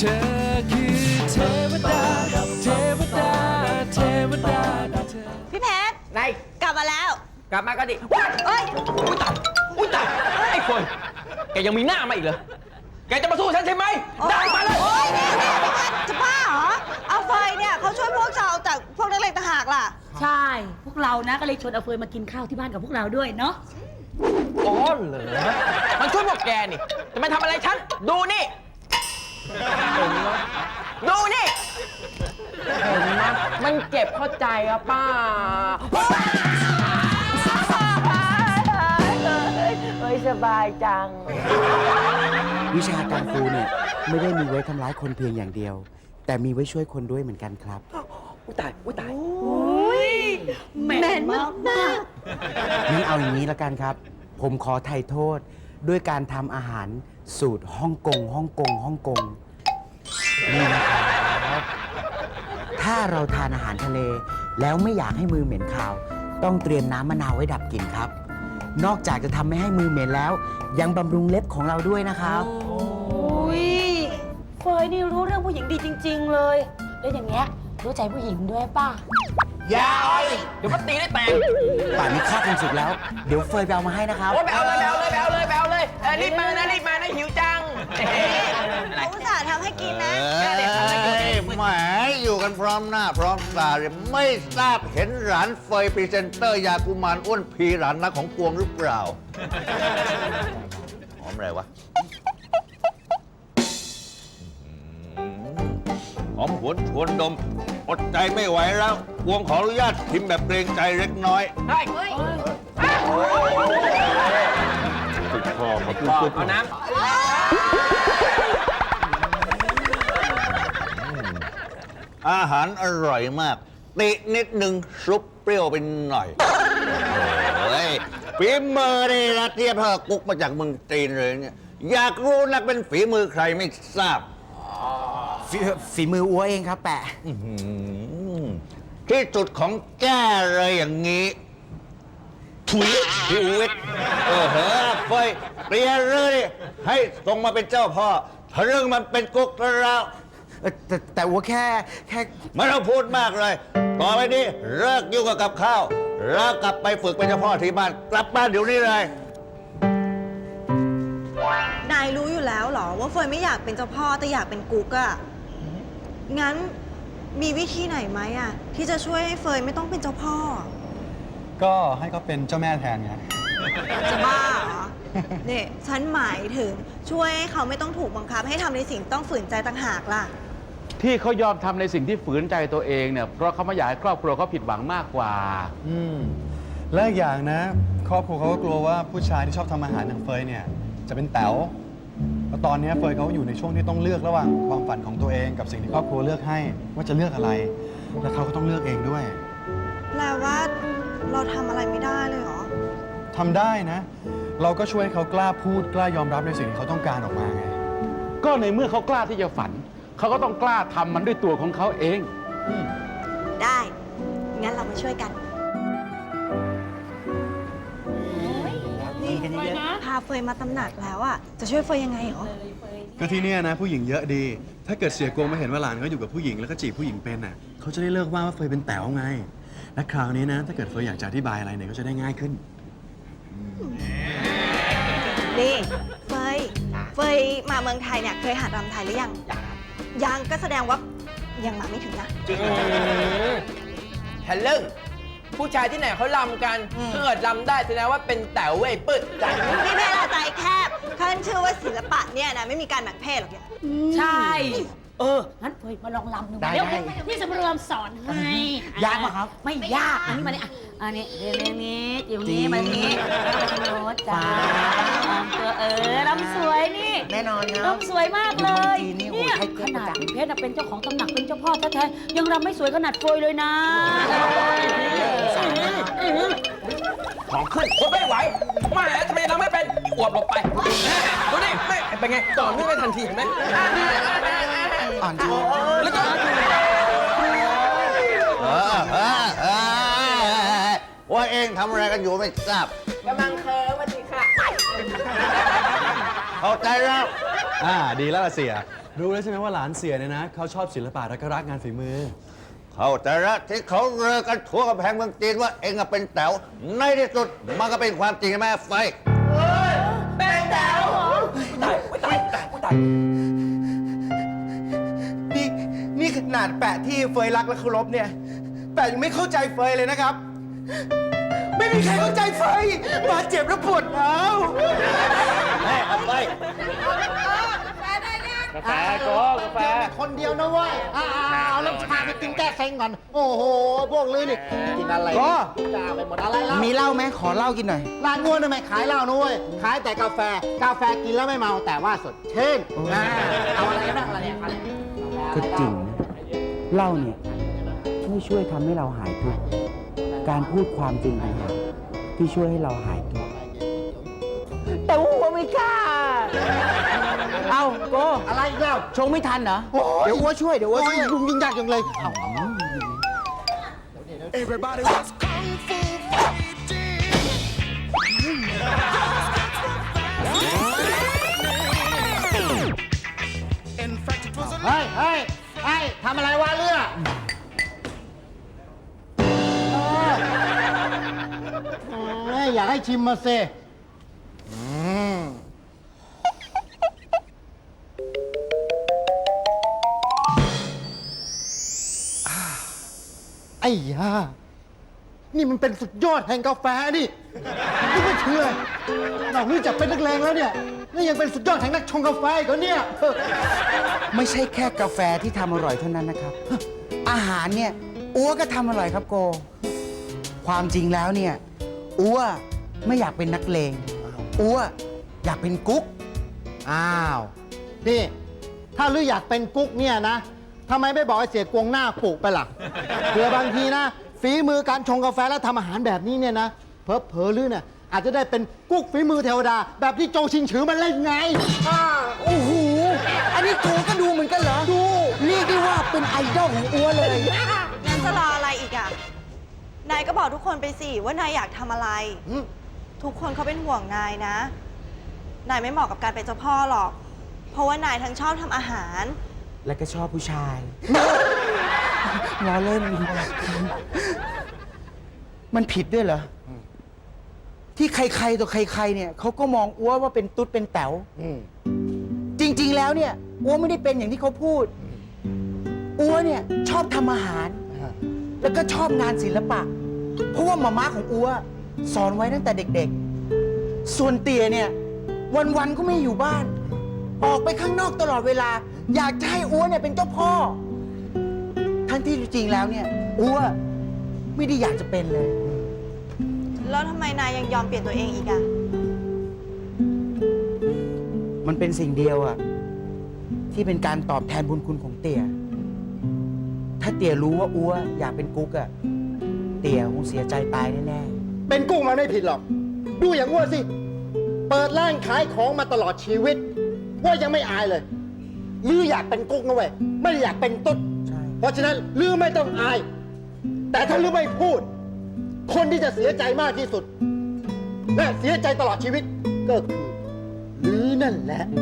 เธอคือเทวดา เทวดา เทวดาเธอ พี่เพชรไงกลับมาแล้ว กลับมาก็ดิเอ้ย อุ้ยตายอุ้ยตายไอ้คนแกยังมีหน้ามาอีกเหรอแกจะมาสู้ฉันใช่ไหมได้มาเลย โอ้ยนี่นี่พี่เพชรจะบ้าเหรอ เอาเฟยเนี่ยเขาช่วยพวกเราจากพวกนักเลงต่างหากล่ะ ใช่ พวกเรานะก็เลยชวนเอาเฟยมากินข้าวที่บ้านกับพวกเราด้วยเนาะ อ๋อเหรอมันช่วยพวกแกนี่จะมาทำอะไรฉัน ดูนี่ ดูนี่เห็นไหมมันเก็บเข้าใจอะป้าเฮ้ยสบายจัง วิชากังฟูเนี่ยไม่ได้มีไว้ทำร้ายคนเพียงอย่างเดียว แต่มีไว้ช่วยคนด้วยเหมือนกันครับ อุ้ยตาย อุ้ยตายแม่นมากมากงั้นเอาอย่างนี้ละกันครับ ผมขอไถ่โทษด้วยการทำอาหารสูตรฮ่องกงฮ่องกงฮ่องกง นี่นะครับถ้าเราทานอาหารทะเล แล้วไม่อยากให้มือเหม็นคาว ต้องเตรียมน้ำมะนาวไว้ดับกลิ่นครับ นอกจากจะทำไม่ให้มือเหม็นแล้ว ยังบำรุงเล็บของเราด้วยนะครับ อุ้ยเฟยนี่รู้เรื่องผู้หญิงดีจริง ๆ เลย แล้วอย่างเงี้ยรู้ใจผู้หญิงด้วยป่ะ อย่าอ้อยเดี๋ยวมันตีได้แตกป่านนี้ข้าวคงสุกแล้ว เดี๋ยวเฟยไปเอามาให้นะครับ โอ้ยไปเอาเลยไปเอาเลยไปเอาเลยไปเอาเลยเออรีบมานะรีบมานะหิวจังเขาอุตส่าห์ทำ ให้กินนะเอ้ยแหมอยู่กันพร้อมหน้าพร้อมตาเลยไม่ทราบเห็นหลานเฟยพรีเซนเตอร์ยากุมารอ้วนพีหลานนักของกวงหรือเปล่าหอมอะไรวะหอมหวนชวนดม อดใจไม่ไหวแล้วกวงขออนุญาตชิมแบบเกรงใจเล็กน้อยใช่ติดคอมาพ่อเอาน้ อาหารอร่อยมากตินิดหนึ่งซุปเปรี้ยวไปหน่อยเฮ้ยฝีมือนี่นะเทียบเท่ากับกุ๊กมาจากเมืองจีนเลยเนี่ย อยากรู้นักเป็นฝีมือใครไม่ทราบ ฝีฝีมืออัวเองครับแปะอื้อหือที่จุดของแก้เลยอย่างนี้ ถุยชีวิตเออเหอะเฟยเปลี่ยนเลยให้ทรงมาเป็นเจ้าพ่อทะเรื่องมันเป็นกุ๊กแล้ว เอ่อแต่แต่อัวแค่แค่ไม่ต้องพูดมากเลย ต่อไปนี้เลิกยุ่งกับกับข้าว แล้วกลับไปฝึกเป็นเจ้าพ่อที่บ้าน กลับบ้านเดี๋ยวนี้เลย นายรู้อยู่แล้วเหรอ ว่าเฟยไม่อยากเป็นเจ้าพ่อแต่อยากเป็นกุ๊กอะงั้นมีวิธีไหนไหมอะที่จะช่วยให้เฟยไม่ต้องเป็นเจ้าพ่อ ก็ให้เขาเป็นเจ้าแม่แทนไง จะบ้าเหรอ เนี่ยฉันหมายถึงช่วยให้เขาไม่ต้องถูกบังคับ ให้ทำในสิ่งต้องฝืนใจต่างหากล่ะ ที่เขายอมทำในสิ่งที่ฝืนใจตัวเองเนี่ยเพราะเขาไม่อยากให้ครอบครัวเขาผิดหวังมากกว่า อืมและอีกอย่างนะ ครอบครัวเขาก็กลัวว่าผู้ชายที่ชอบทำอาหารอย่างเฟยเนี่ย จะเป็นแต๋วเพราะตอนนี้เฟยเขาอยู่ในช่วงที่ต้องเลือกระหว่างความฝันของตัวเองกับสิ่งที่ครอบครัวเลือกให้ว่าจะเลือกอะไร และเขาก็ต้องเลือกเองด้วย แปลว่าเราทำอะไรไม่ได้เลยเหรอ ทำได้นะ เราก็ช่วยให้เขากล้าพูดกล้ายอมรับในสิ่งที่เขาต้องการออกมาไง ก็ในเมื่อเขากล้าที่จะฝัน เขาก็ต้องกล้าทำมันด้วยตัวของเขาเอง ได้ งั้นเรามาช่วยกัน นี่พาเฟยมาตำหนักแล้วอะจะช่วยเฟยยังไงเหรอ ก็ที่เนี่ยนะ ผู้หญิงเยอะดี ถ้าเกิดเสียโกงมาเห็นว่าหลานเขาอยู่กับผู้หญิงแล้วก็จีบผู้หญิงเป็นน่ะเขาจะได้เลิกว่าว่าเฟยเป็นแต๋วไง และคราวนี้นะ ถ้าเกิดเฟยอยากจะอธิบายอะไรเนี่ยก็จะได้ง่ายขึ้น นี่ เฟย เฟยมาเมืองไทยเนี่ยเคยหัดรำไทยหรือยัง ยังก็แสดงว่ายังมาไม่ถึงนะำทะลึ่งผู้ชายที่ไหนเขาลำกันถ้าเกิดลำได้แสดงว่าเป็นแต๋วเว้ยปึ๊ดจังพี่เพชรอะใจแคบท่านเชื่อว่าศิลปะเนี่ยนะไม่มีการแบ่งเพศหรอกเนี่ยใช่ เออ งั้นเฟยมาลองลำดูได้เดี๋ยวได้พี่สำรวมสอนให้ยากปะครับ ไม่ยาก อันนี้มาเนี่ยอะอันนี้เดี๋ยวนี้เดี๋ยวนี้มานี้โน้ตจ้าตัวเออลำสวยนี่ แน่นอนครับรำสวยมากเลยอยู่เมืองจีนนี่โอ้เนี่ยใครเก่ขงนาดจังคุณเพชรน่ะเป็นเจ้าของตำหนักเป็นเจ้าพ่อแท้ๆยังรำไม่สวยขนาดเฟยเลยนะของขึ้นคนไม่ไหวแหมาทำไมเราไม่เป็นอวบหลบไปดูนี่ไม่เป็นไงต่อเนื่องไม่ทันทีเห็นไหมอ่อนช้อยแล้วก็เออเออเออว่าเองทำอะไรกันอยู่ไม่ทราบกำลังเคลิ้มมาดีค่ะ เข้าใจแล้ว อ่าดีแล้วล่ะเสีย รู้แล้วใช่ไหมว่าหลานเสียเนี่ยนะเขาชอบศิลปะและก็รักงานฝีมือ เขาแต่ละที่เขาเรือกันทั่วกำแพงเมืองจีนว่าเองอะเป็นแต๋วในที่สุดมันก็เป็นความจริงใช่ไหมไฟนี่นี่ขนาดแปะที่เฟยรักและเคารพเนี่ย แปะยังไม่เข้าใจเฟยเลยนะครับ ไม่มีใครเข้าใจเฟยบาดเจ็บและปวดร้าว แม่เอาไปกาแฟโกกาแฟ คนเดียวนะเว้ยอ่าๆเอาน้ำชาไปกินแก้เซ็งก่อน โอ้โห พวกลือนี่กินอะไรก็ จ้าไปหมดอะไรแล้วมีเหล้าไหมขอเหล้ากินหน่อย ร้านง่วนทำไมขายเหล้านะเว้ย ขายแต่กาแฟ กาแฟกินแล้วไม่เมาแต่ว่าสดชื่นอ่าเอาอะไรกันบ้างอะไรเนี่ยอะไรก็จริงนะเหล้าเนี่ยไม่ช่วยทำให้เราหายทุกข์ การพูดความจริงต่างหากที่ช่วยให้เราหายทุกข์ ไม่กล้า เอาโกอะไรอีกแล้วชงไม่ทันเหรอเดี๋ยวอัวช่วย เดี๋ยวอัวโอ้ช่ยวยยุ่งยิ่งยากจังเลยเอา Everybody was kung fu fighting. In fact, it was a เฮ้ยเฮ้ยเฮ้ยทำอะไรวะเรือเออเอ้ยอยากให้ชิมมาเซ ไอ้ยานี่มันเป็นสุดยอดแห่งกาแฟนี่นี่ไม่เชื่อนอกจากเป็นนักเลงแล้วเนี่ย นี่ยังเป็นสุดยอดแห่งนักชงกาแฟอีกเหรอเนี่ย ไม่ใช่แค่กาแฟที่ทำอร่อยเท่านั้นนะครับ อาหารเนี่ยอัวก็ทำอร่อยครับโก ความจริงแล้วเนี่ยอัวไม่อยากเป็นนักเลง อัวอยากเป็นกุ๊ก อ้าว นี่ ถ้าลืออยากเป็นกุ๊กเนี่ยนะทำไมไม่บอกให้เสียกวงหน้าปลูกไปล่ะ เผื่อบางทีนะฝีมือการชงกาแฟและทำอาหารแบบนี้เนี่ยนะเพอเพอๆลือเนี่ยอาจจะได้เป็นกุ๊กฝีมือเทวดา แบบที่โจชิงฉือมันเล่นไง อ่าโอ้โห อันนี้โกก็ดูเหมือนกันเหรอ ดู เรียกได้ว่าเป็นไอดอลของอัวเลย งั้นจะรออะไรอีกอะนายก็บอกทุกคนไปสิว่านายอยากทำอะไร อืม ทุกคนเขาเป็นห่วงนายนะ นายไม่เหมาะกับการเป็นเจ้าพ่อหรอก เพราะว่านายทั้งชอบทำอาหาร แล้วก็ชอบผู้ชาย ล้อเล่น มันผิดด้วยเหรอที่ใครๆต่อใครๆเนี่ยเขาก็มองอัวว่าเป็นตุ๊ดเป็นแต๋วอืมจริงๆแล้วเนี่ยอัวไม่ได้เป็นอย่างที่เขาพูดอัวเนี่ยชอบทำอาหารอ่าแล้วก็ชอบงานศิลปะ เพราะว่ามาม่าของอัว สอนไว้ตั้งแต่เด็กๆ ส่วนเตี่ยเนี่ย วันๆก็ไม่อยู่บ้าน ออกไปข้างนอกตลอดเวลา อยากจะให้อัวเนี่ยเป็นเจ้าพ่อ ทั้งที่จริงๆแล้วเนี่ยอัวไม่ได้อยากจะเป็นเลย แล้วทำไมนายยังยอมเปลี่ยนตัวเองอีกอะมันเป็นสิ่งเดียวอะที่เป็นการตอบแทนบุญคุณของเตี่ย ถ้าเตี่ยรู้ว่าอัวอยากเป็นกุ๊กอะเตี่ยคงเสียใจตายแน่ๆ เป็นกุ้งมันไม่ผิดหรอก ดูอย่างอ้วนสิ เปิดร้านขายของมาตลอดชีวิต ว่ายังไม่อายเลยลืออยากเป็นกุ๊กนะเว้ยไม่ได้อยากเป็นตุ๊ดใช่เพราะฉะนั้นลือไม่ต้องอาย แต่ถ้าลือไม่พูด คนที่จะเสียใจมากที่สุด และเสียใจตลอดชีวิตก็คือลือนั่นแหละอ